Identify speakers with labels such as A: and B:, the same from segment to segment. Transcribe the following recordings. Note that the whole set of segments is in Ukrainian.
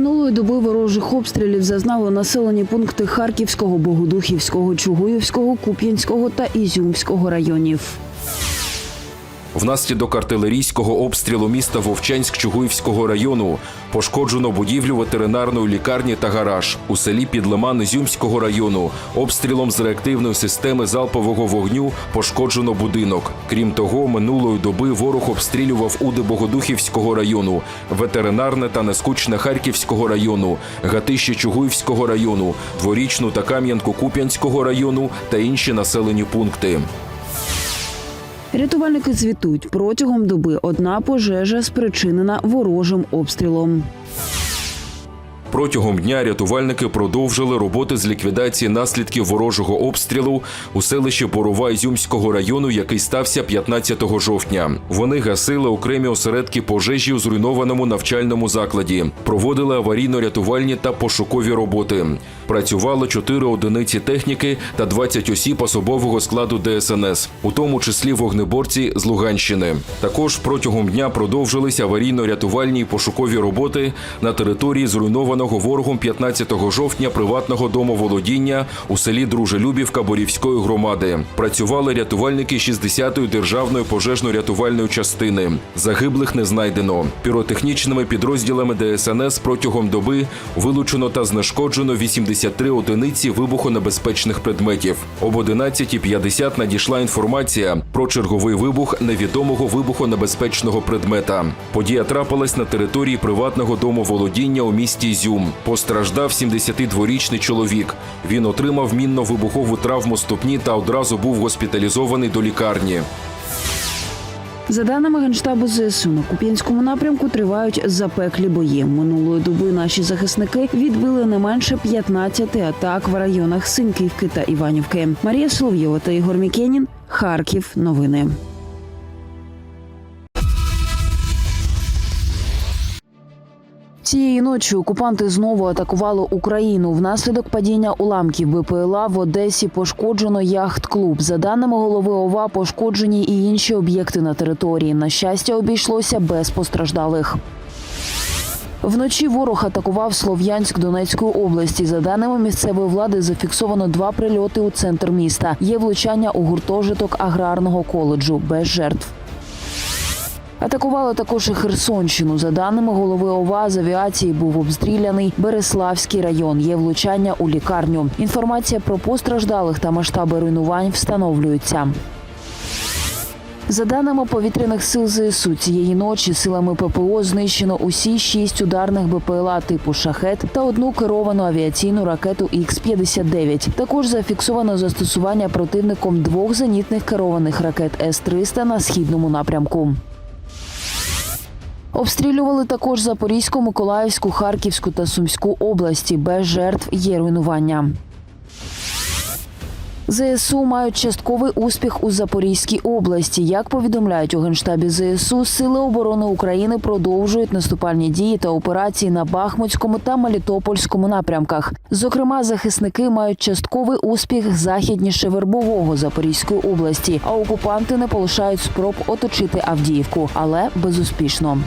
A: Минулої доби ворожих обстрілів зазнали населені пункти Харківського, Богодухівського, Чугуївського, Куп'янського та Ізюмського районів.
B: Внаслідок артилерійського обстрілу міста Вовчанськ Чугуївського району пошкоджено будівлю ветеринарної лікарні та гараж у селі Підлиман Ізюмського району. Обстрілом з реактивної системи залпового вогню пошкоджено будинок. Крім того, минулої доби ворог обстрілював уди Богодухівського району, ветеринарне та нескучне Харківського району, Гатище Чугуївського району, дворічну та Кам'янку Куп'янського району та інші населені пункти.
A: Рятувальники звітують протягом доби одна пожежа спричинена ворожим обстрілом.
B: Протягом дня рятувальники продовжили роботи з ліквідації наслідків ворожого обстрілу у селищі Борова Ізюмського району, який стався 15 жовтня. Вони гасили окремі осередки пожежі у зруйнованому навчальному закладі, проводили аварійно-рятувальні та пошукові роботи. Працювали 4 одиниці техніки та 20 осіб особового складу ДСНС, у тому числі вогнеборці з Луганщини. Також протягом дня продовжилися аварійно-рятувальні і пошукові роботи на території зруйнованого ворогом 15 жовтня приватного домоволодіння у селі Дружелюбівка Борівської громади. Працювали рятувальники 60-ї державної пожежно-рятувальної частини. Загиблих не знайдено. Піротехнічними підрозділами ДСНС протягом доби вилучено та знешкоджено 83 одиниці вибухонебезпечних предметів. Об 11.50 надійшла інформація про черговий вибух невідомого вибухонебезпечного предмета. Подія трапилась на території приватного домоволодіння у місті Ізюм. Постраждав 72-річний чоловік. Він отримав мінно-вибухову травму ступні та одразу був госпіталізований до лікарні.
A: За даними генштабу ЗСУ, на Куп'янському напрямку тривають запеклі бої. Минулої доби наші захисники відбили не менше 15 атак в районах Синьківки та Іванівки. Марія Солов'єва та Ігор Мікенін. Харків. Новини. Цієї ночі окупанти знову атакували Україну. Внаслідок падіння уламків БПЛА в Одесі пошкоджено яхт-клуб. За даними голови ОВА, пошкоджені і інші об'єкти на території. На щастя, обійшлося без постраждалих. Вночі ворог атакував Слов'янськ Донецької області. За даними місцевої влади, зафіксовано два прильоти у центр міста. Є влучання у гуртожиток аграрного коледжу без жертв. Атакували також і Херсонщину. За даними голови ОВА, з авіації був обстріляний Береславський район. Є влучання у лікарню. Інформація про постраждалих та масштаби руйнувань встановлюються. За даними повітряних сил ЗСУ, цієї ночі силами ППО знищено усі шість ударних БПЛА типу шахет та одну керовану авіаційну ракету Х-59. Також зафіксовано застосування противником двох зенітних керованих ракет С-300 на східному напрямку. Обстрілювали також Запорізьку, Миколаївську, Харківську та Сумську області. Без жертв є руйнування. ЗСУ мають частковий успіх у Запорізькій області. Як повідомляють у генштабі ЗСУ, сили оборони України продовжують наступальні дії та операції на Бахмутському та Мелітопольському напрямках. Зокрема, захисники мають частковий успіх західніше Вербового Запорізької області, а окупанти не полишають спроб оточити Авдіївку, але безуспішно.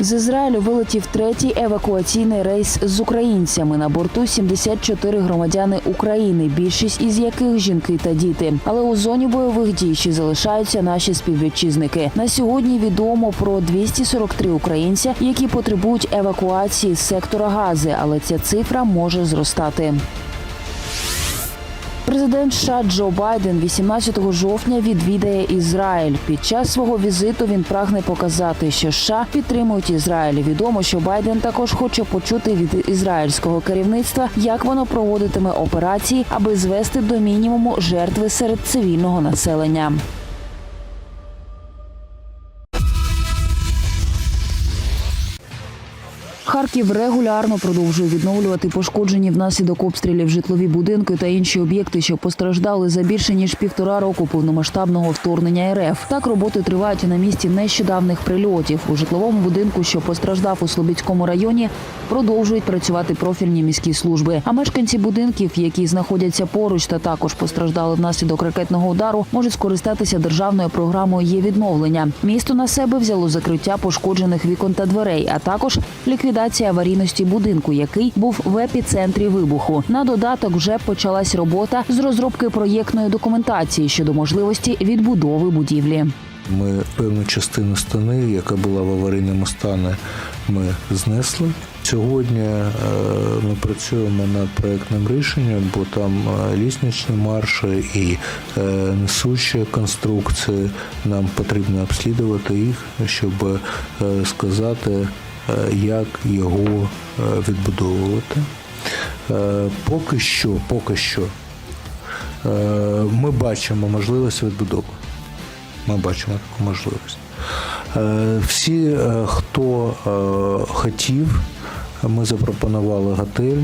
A: З Ізраїлю вилетів третій евакуаційний рейс з українцями. На борту 74 громадяни України, більшість із яких жінки та діти. Але у зоні бойових дій ще залишаються наші співвітчизники. На сьогодні відомо про 243 українця, які потребують евакуації з сектора Гази, але ця цифра може зростати. Президент США Джо Байден 18 жовтня відвідає Ізраїль. Під час свого візиту він прагне показати, що США підтримують Ізраїль. Відомо, що Байден також хоче почути від ізраїльського керівництва, як воно проводитиме операції, аби звести до мінімуму жертви серед цивільного населення. Харків регулярно продовжує відновлювати пошкоджені внаслідок обстрілів житлові будинки та інші об'єкти, що постраждали за більше ніж півтора року повномасштабного вторгнення РФ. Так роботи тривають на місці нещодавних прильотів. У житловому будинку, що постраждав у Слобідському районі, продовжують працювати профільні міські служби. А мешканці будинків, які знаходяться поруч та також постраждали внаслідок ракетного удару, можуть скористатися державною програмою є відновлення. Місто на себе взяло закриття пошкоджених вікон та дверей, а також ліквідація аварійності будинку, який був в епіцентрі вибуху. На додаток вже почалась робота з розробки проєктної документації щодо можливості відбудови будівлі.
C: Ми певну частину стіни, яка була в аварійному стані, ми знесли. Сьогодні е, ми працюємо над проєктним рішенням, бо там е, лісничні марші і е, несучі конструкції. Нам потрібно обслідувати їх, щоб сказати, як його е, відбудовувати. Е, Поки що, поки що е, ми бачимо можливість відбудови. Ми бачимо таку можливість. Е, Всі, е, хто е, хотів, ми запропонували готель,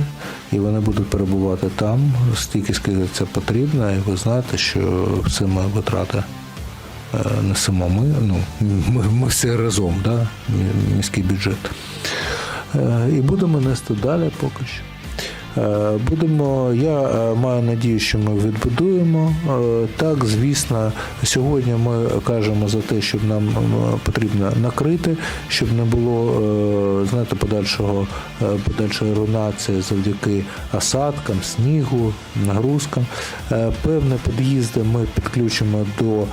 C: і вони будуть перебувати там стільки, скільки це потрібно. І ви знаєте, що все ми витрати е, сама ми. Ну, ми, ми все разом, да? міський бюджет. Е, І будемо нести далі поки що. Е, Будемо, я е, маю надію, що ми відбудуємо. Е, Так, звісно, сьогодні ми кажемо за те, щоб нам потрібно накрити, щоб не було знаєте, подальшого подальшої руйнації завдяки осадкам, снігу, нагрузкам. Е, Певні під'їзди ми підключимо до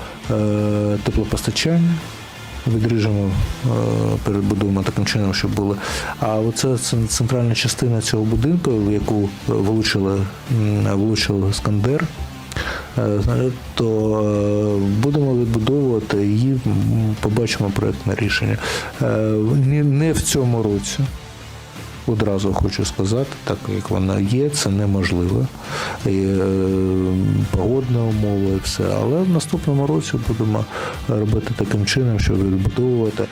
C: теплопостачання відріжемо, е, перебудуємо таким чином, щоб були. А оце центральна частина цього будинку, в яку влучили, влучили Скандер. е, То е, будемо відбудовувати її, побачимо проєктне рішення. Е, не в цьому році. Одразу хочу сказати, так як вона є, це неможливо. І, е, погодні умови, і все. Але в наступному році будемо робити таким чином, щоб відбудовувати.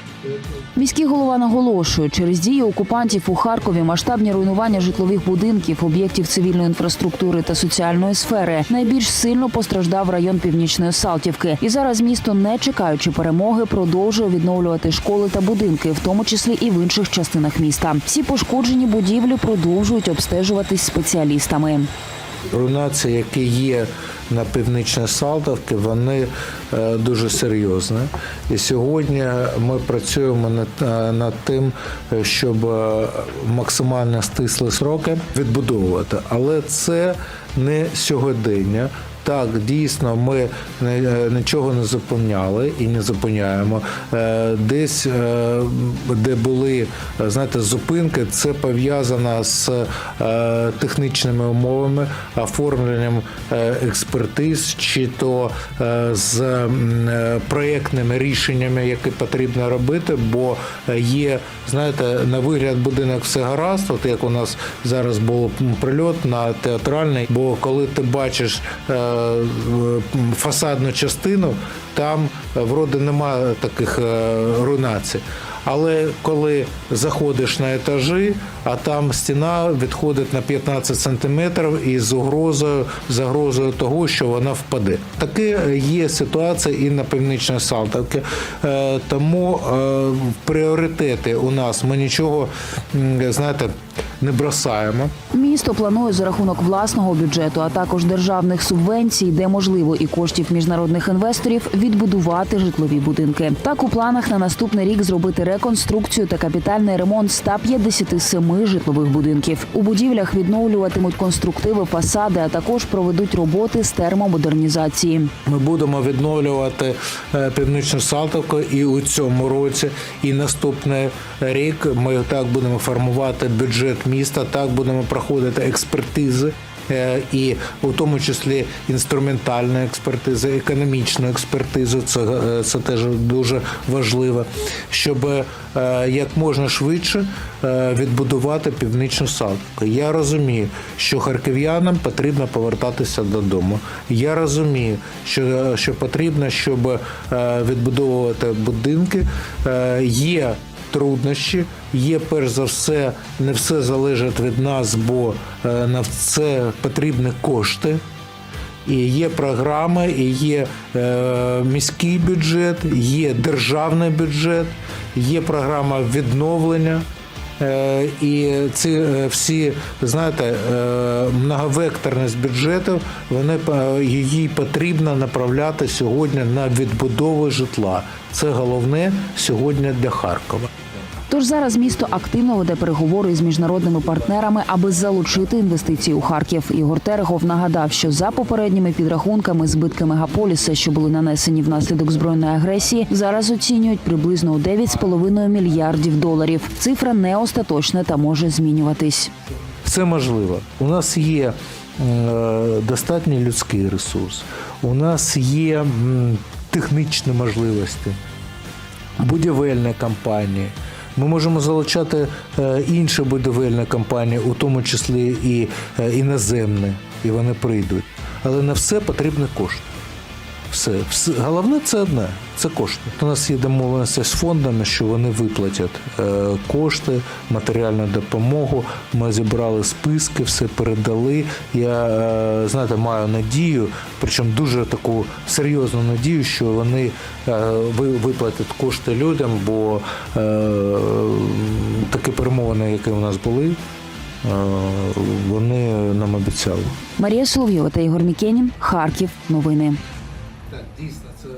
A: Міський голова наголошує, через дії окупантів у Харкові масштабні руйнування житлових будинків, об'єктів цивільної інфраструктури та соціальної сфери найбільш сильно постраждав район Північної Салтівки. І зараз місто, не чекаючи перемоги, продовжує відновлювати школи та будинки, в тому числі і в інших частинах міста. Всі пошкоджені будівлі продовжують обстежуватись спеціалістами.
C: Руйнації, які є на північні Салтовки, вони е, дуже серйозні. І сьогодні ми працюємо над, е, над тим, е, щоб максимально стисли сроки відбудовувати. Але це не сьогодення. Так, дійсно, ми е, нічого не зупиняли і не зупиняємо. Е, Десь, е, де були знаєте, зупинки, це пов'язано з технічними умовами, оформленням експертиз, чи то з проєктними рішеннями, які потрібно робити, бо є, знаєте, на вигляд будинок все гаразд, от як у нас зараз був прильот на театральний, бо коли ти бачиш фасадну частину, там е, вроде немає таких е, руйнацій. Але коли заходиш на етажі, а там стіна відходить на 15 сантиметрів і з загрозою того, що вона впаде. Таке є ситуація і на північній Салтовці. Е, Тому е, пріоритети у нас ми нічого знаєте не бросаємо.
A: Місто планує за рахунок власного бюджету, а також державних субвенцій, де можливо і коштів міжнародних інвесторів, відбудувати житлові будинки. Так у планах на наступний рік зробити реконструкцію та капітальний ремонт 157 житлових будинків. У будівлях відновлюватимуть конструктиви, фасади, а також проведуть роботи з термомодернізації.
C: Ми будемо відновлювати е, північну Салтовку і у цьому році, і наступний рік ми так будемо формувати бюджет міста, так будемо проходити експертизи. е, І у тому числі інструментальну експертизу, економічну експертизу, це, е, це теж дуже важливо, щоб е, як можна швидше відбудувати північну Салтівку. Я розумію, що харків'янам потрібно повертатися додому. Я розумію, що, що потрібно, щоб відбудовувати будинки. Є труднощі. Є перш за все, не все залежить від нас, бо е, на це потрібні кошти. І є програми, і є е, міський бюджет, є державний бюджет, є програма відновлення. Е, і ці е, всі, знаєте, е, многовекторність бюджетів, вони е, її потрібно направляти сьогодні на відбудову житла. Це головне сьогодні для Харкова.
A: Тож зараз місто активно веде переговори з міжнародними партнерами, аби залучити інвестиції у Харків. Ігор Терехов нагадав, що за попередніми підрахунками збитки мегаполіса, що були нанесені внаслідок збройної агресії, зараз оцінюють приблизно у 9,5 мільярдів доларів. Цифра не остаточна та може змінюватись.
C: Все можливо. У нас є е, достатній людський ресурс, у нас є технічні можливості, будівельні компанії. Ми можемо залучати е, інші будівельні компанії, у тому числі і е, іноземні, і вони прийдуть. Але на все потрібні кошти. Все. все. Головне це одне це кошти. У нас є домовленості з фондами, що вони виплатять е, кошти, матеріальну допомогу. Ми зібрали списки, все передали. Я е, знаєте, маю надію, причому дуже таку серйозну надію, що вони е, ви- виплатять кошти людям, бо такі перемовини, які у нас були, вони нам обіцяли.
A: Марія Соловйова та Ігор Мікенін. Харків. Новини.
C: Дійсно, це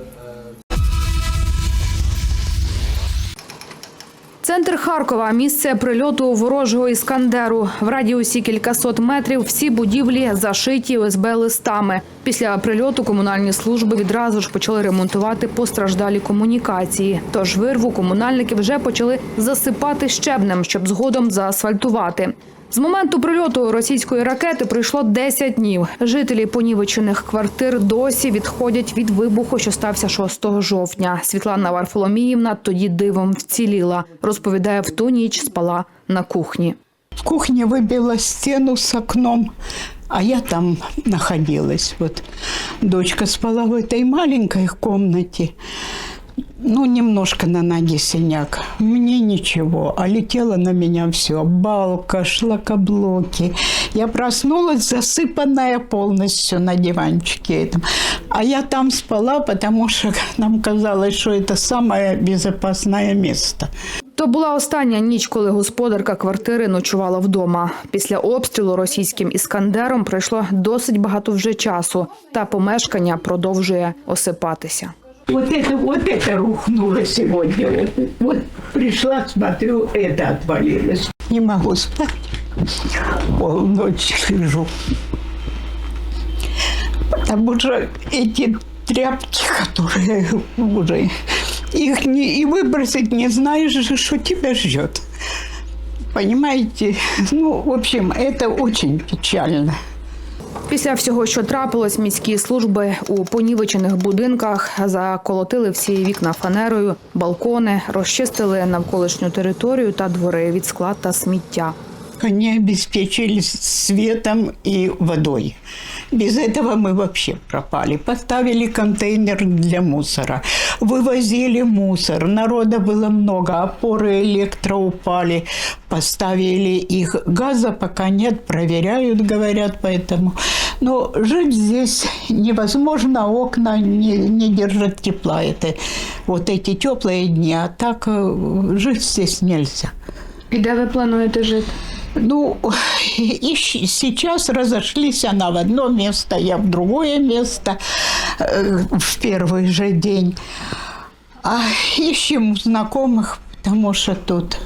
D: Центр Харкова місце прильоту ворожого іскандеру. В радіусі кількасот метрів всі будівлі зашиті ОСБ листами. Після прильоту комунальні служби відразу ж почали ремонтувати постраждалі комунікації. Тож вирву комунальники вже почали засипати щебнем, щоб згодом заасфальтувати. З моменту прильоту російської ракети пройшло 10 днів. Жителі понівечених квартир досі відходять від вибуху, що стався 6 жовтня. Світлана Варфоломіївна тоді дивом вціліла. Розповідає, в ту ніч спала на кухні.
E: В кухне выбила стену с окном, а я там находилась. Вот дочка спала в этой маленькой комнате Ну, немножко на ноге синяк. Мне ничего, а летело на меня все. Балка, шлакоблоки. Я проснулась, засыпанная полностью на диванчике этом. А я там спала, потому что нам казалось, что это самое безопасное место.
D: То була остання ніч, коли господарка квартири ночувала вдома. Після обстрілу російським іскандером пройшло досить багато вже часу, та помешкання продовжує осипатися.
E: Вот это, вот это рухнуло сегодня. Вот, вот пришла, смотрю, это отвалилось. Не могу спать. Полночь лежу. Потому что эти тряпки, которые уже, их не, и выбросить не знаешь, что тебя ждет. Понимаете? Ну, в общем, это очень печально.
D: Після всього, що трапилось, міські служби у понівечених будинках заколотили всі вікна фанерою, балкони, розчистили навколишню територію та двори від склад та сміття.
E: Вони обеспечили світом і водой. Без этого мы вообще пропали. Поставили контейнер для мусора, вывозили мусор. Народа было много, опоры электро упали. Поставили их. Газа пока нет, проверяют, говорят, поэтому. Но жить здесь невозможно, окна не, не держат тепла. Это вот эти теплые дни, а так э, жить здесь нельзя.
D: І де ви плануєте жити?
E: Ну, и щ- сейчас разошлись она в одно место, я в другое место э, в первый же день. А ищем знакомых, потому что тут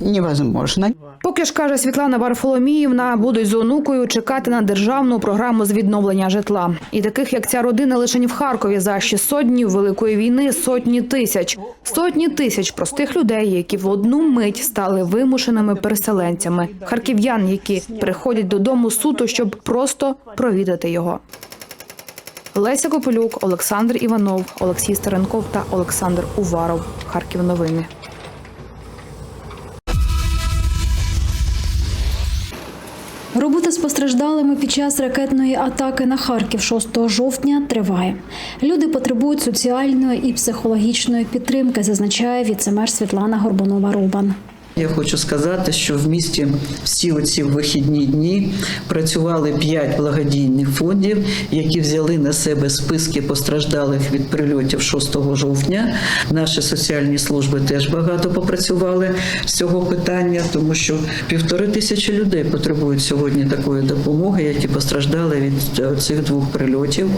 E: невозможно.
D: Поки ж каже Світлана Варфоломіївна, будуть з онукою чекати на державну програму з відновлення житла. І таких, як ця родина, лише в Харкові за 600 днів великої війни сотні тисяч, сотні тисяч простих людей, які в одну мить стали вимушеними переселенцями, харків'ян, які приходять додому суто, щоб просто провідати його. Леся Копилюк, Олександр Іванов, Олексій Старенков та Олександр Уваров. Харків новини.
F: Робота з постраждалими під час ракетної атаки на Харків 6 жовтня триває. Люди потребують соціальної і психологічної підтримки, зазначає віцемер Світлана Горбунова-Рубан.
G: Я хочу сказати, що в місті всі оці вихідні дні працювали п'ять благодійних фондів, які взяли на себе списки постраждалих від прильотів 6 жовтня. Наші соціальні служби теж багато попрацювали з цього питання, тому що півтори тисячі людей потребують сьогодні такої допомоги, які постраждали від е, цих двох прильотів.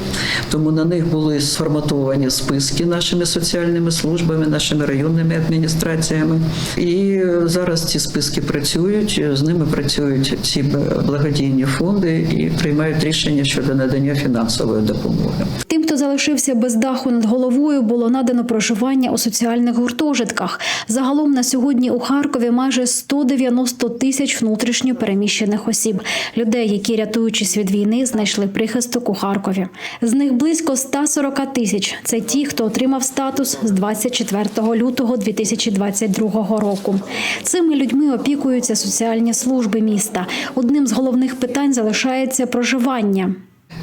G: Тому на них були сформатовані списки нашими соціальними службами, нашими районними адміністраціями. І е, зараз ці списки працюють, з ними працюють ці благодійні фонди і приймають рішення щодо надання фінансової допомоги.
F: Тим, хто залишився без даху над головою, було надано проживання у соціальних гуртожитках. Загалом на сьогодні у Харкові майже 190 тисяч внутрішньо переміщених осіб, людей, які рятуючись від війни, знайшли прихисток у Харкові. З них близько 140 тисяч. Це ті, хто отримав статус з 24 лютого 2022 року. Цими людьми опікуються соціальні служби міста. Одним з головних питань залишається проживання.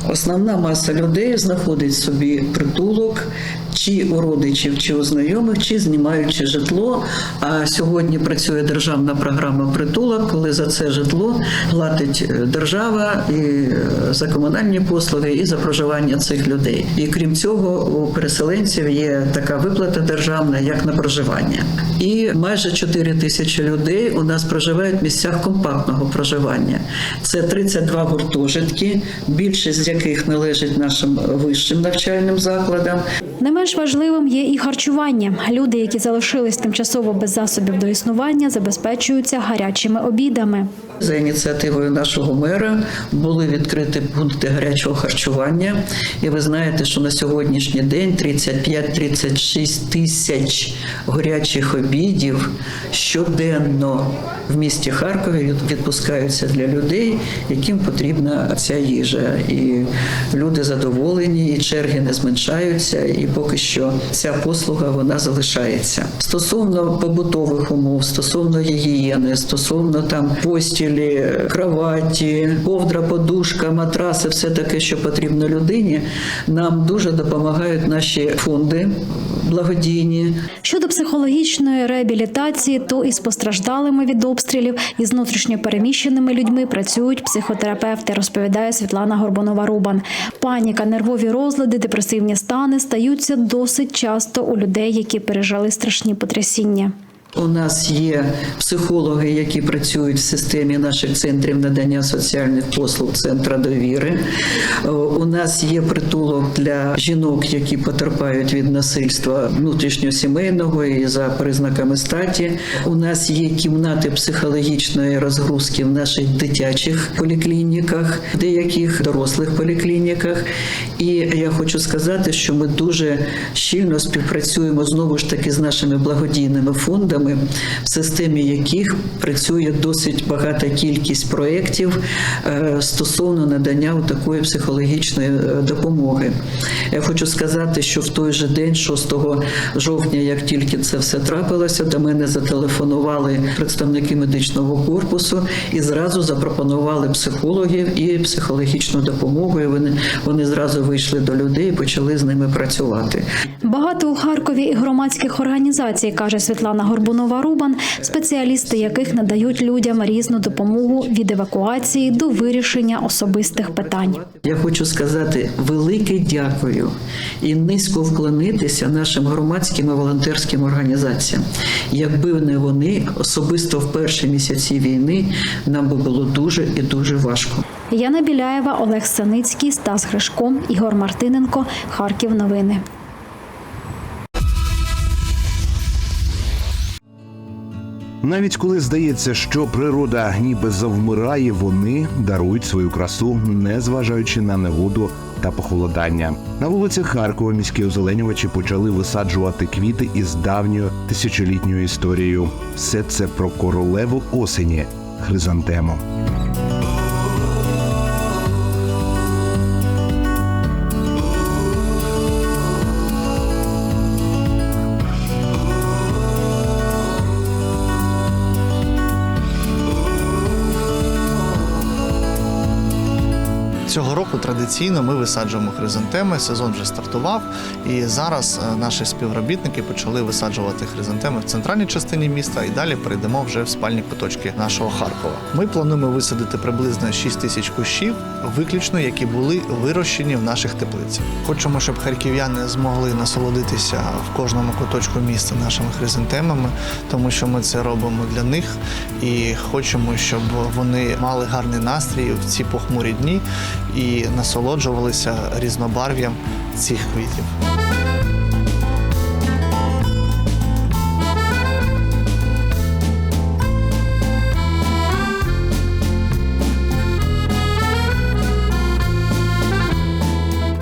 G: Основна маса людей знаходить собі притулок чи у родичів, чи у знайомих, чи знімаючи житло. А сьогодні працює державна програма притулок, коли за це житло платить е, держава і е, за комунальні послуги, і за проживання цих людей. І крім цього, у переселенців є така виплата державна, як на проживання. І майже 4 тисячі людей у нас проживають в місцях компактного проживання. Це 32 гуртожитки, більшість з яких належить нашим вищим навчальним закладам.
F: Не менш важливим є і харчування. Люди, які залишились тимчасово без засобів до існування, забезпечуються гарячими обідами.
G: За ініціативою нашого мера були відкриті пункти гарячого харчування. І ви знаєте, що на сьогоднішній день 35-36 тисяч гарячих обідів щоденно в місті Харкові відпускаються для людей, яким потрібна ця їжа. І люди задоволені, і черги не зменшаються, і поки що ця послуга вона залишається. Стосовно побутових умов, стосовно гігієни, стосовно там постілі, кроваті, ковдра, подушка, матраси, все таке, що потрібно людині, нам дуже допомагають наші фонди благодійні.
F: Щодо психологічної реабілітації, то із постраждалими від обстрілів і внутрішньо переміщеними людьми працюють психотерапевти, розповідає Світлана Горбунова-Рубан. Паніка, нервові розлади, депресивні стани стаються досить часто у людей, які пережили страшні потрясіння.
G: У нас є психологи, які працюють в системі наших центрів надання соціальних послуг Центра довіри. Е, У нас є притулок для жінок, які потерпають від насильства внутрішньосімейного і за признаками статі. У нас є кімнати психологічної розгрузки в наших дитячих поліклініках, деяких дорослих поліклініках. І я хочу сказати, що ми дуже щільно співпрацюємо знову ж таки з нашими благодійними фондами, в системі яких працює досить багата кількість проєктів е, стосовно надання такої психологічної е, допомоги. Я хочу сказати, що в той же день, 6 жовтня, як тільки це все трапилося, до мене зателефонували представники медичного корпусу і зразу запропонували психологів і психологічну допомогу. І вони, вони зразу вийшли до людей і почали з ними працювати.
F: Багато у Харкові і громадських організацій, каже Світлана Горбунова-Рубан, спеціалісти яких надають людям різну допомогу від евакуації до вирішення особистих питань.
G: Я хочу сказати велике дякую і низько вклонитися нашим громадським і волонтерським організаціям. Якби не вони, особисто в перші місяці війни, нам би було дуже і дуже важко.
F: Яна Біляєва, Олег Саницький, Стас Гришко, Ігор Мартиненко. Харків. Новини.
H: Навіть коли здається, що природа ніби завмирає, вони дарують свою красу, не зважаючи на негоду та похолодання. На вулицях Харкова міські озеленювачі почали висаджувати квіти із давньою тисячолітньою історією. Все це про королеву осені хризантему.
I: 저런 Традиційно ми висаджуємо хризантеми. Сезон вже стартував, і зараз е, наші співробітники почали висаджувати хризантеми в центральній частині міста. І далі перейдемо вже в спальні куточки нашого Харкова. Ми плануємо висадити приблизно 6 тисяч кущів, виключно які були вирощені в наших теплицях. Хочемо, щоб харків'яни змогли насолодитися в кожному куточку міста нашими хризантемами, тому що ми це робимо для них і хочемо, щоб вони мали гарний настрій в ці похмурі дні і насолоджувалися різнобарв'ям цих квітів.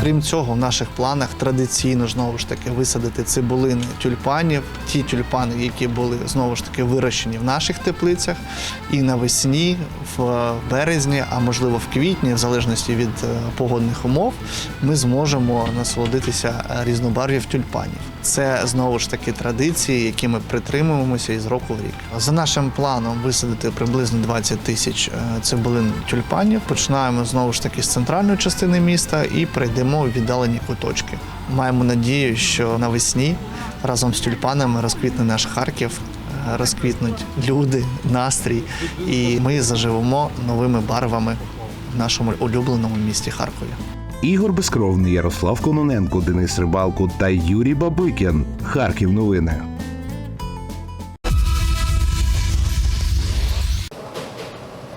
I: Крім цього, в наших планах традиційно знову ж таки висадити цибулини тюльпанів, ті тюльпани, які були знову ж таки вирощені в наших теплицях, і навесні, в березні, а можливо в квітні, в залежності від е, погодних умов, ми зможемо насолодитися різнобарв'ям тюльпанів. Це знову ж таки традиції, які ми притримуємося із року в рік. За нашим планом висадити приблизно 20 тисяч е, цибулин тюльпанів. Починаємо знову ж таки з центральної частини міста і перейдемо в віддалені куточки. Маємо надію, що навесні разом з тюльпанами розквітне наш Харків. Розквітнуть люди, настрій, і ми заживемо новими барвами в нашому улюбленому місті Харкові.
H: Ігор Безкровний, Ярослав Кононенко, Денис Рибалко та Юрій Бабикін. Харків новини.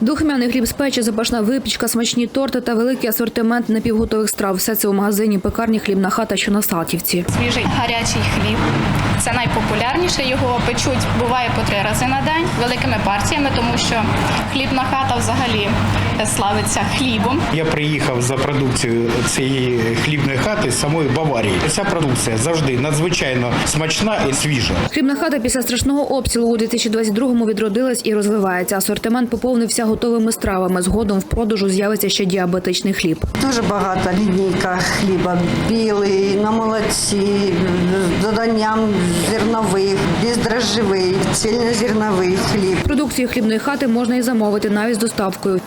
D: Духмяний хліб з печі, запашна випічка, смачні торти та великий асортимент напівготових страв. Все це у магазині пекарні хлібна хата, що на Салтівці.
J: свіжий гарячий хліб. Це найпопулярніше. Його печуть буває по три рази на день великими партіями, тому що хлібна хата взагалі славиться хлібом.
K: Я приїхав за продукцією цієї хлібної хати з самої Баварії. Ця продукція завжди надзвичайно смачна і свіжа.
D: Хлібна хата після страшного обстрілу у 2022-му відродилась і розвивається. Асортимент поповнився готовими стравами. Згодом в продажу з'явиться ще діабетичний хліб.
L: Дуже багата лінійка хліба. Білий, на молоці, з доданням зернових, бездрожжевий, цільнозерновий хліб.
D: Продукцію хлібної хати можна і замовити навіть з доставкою.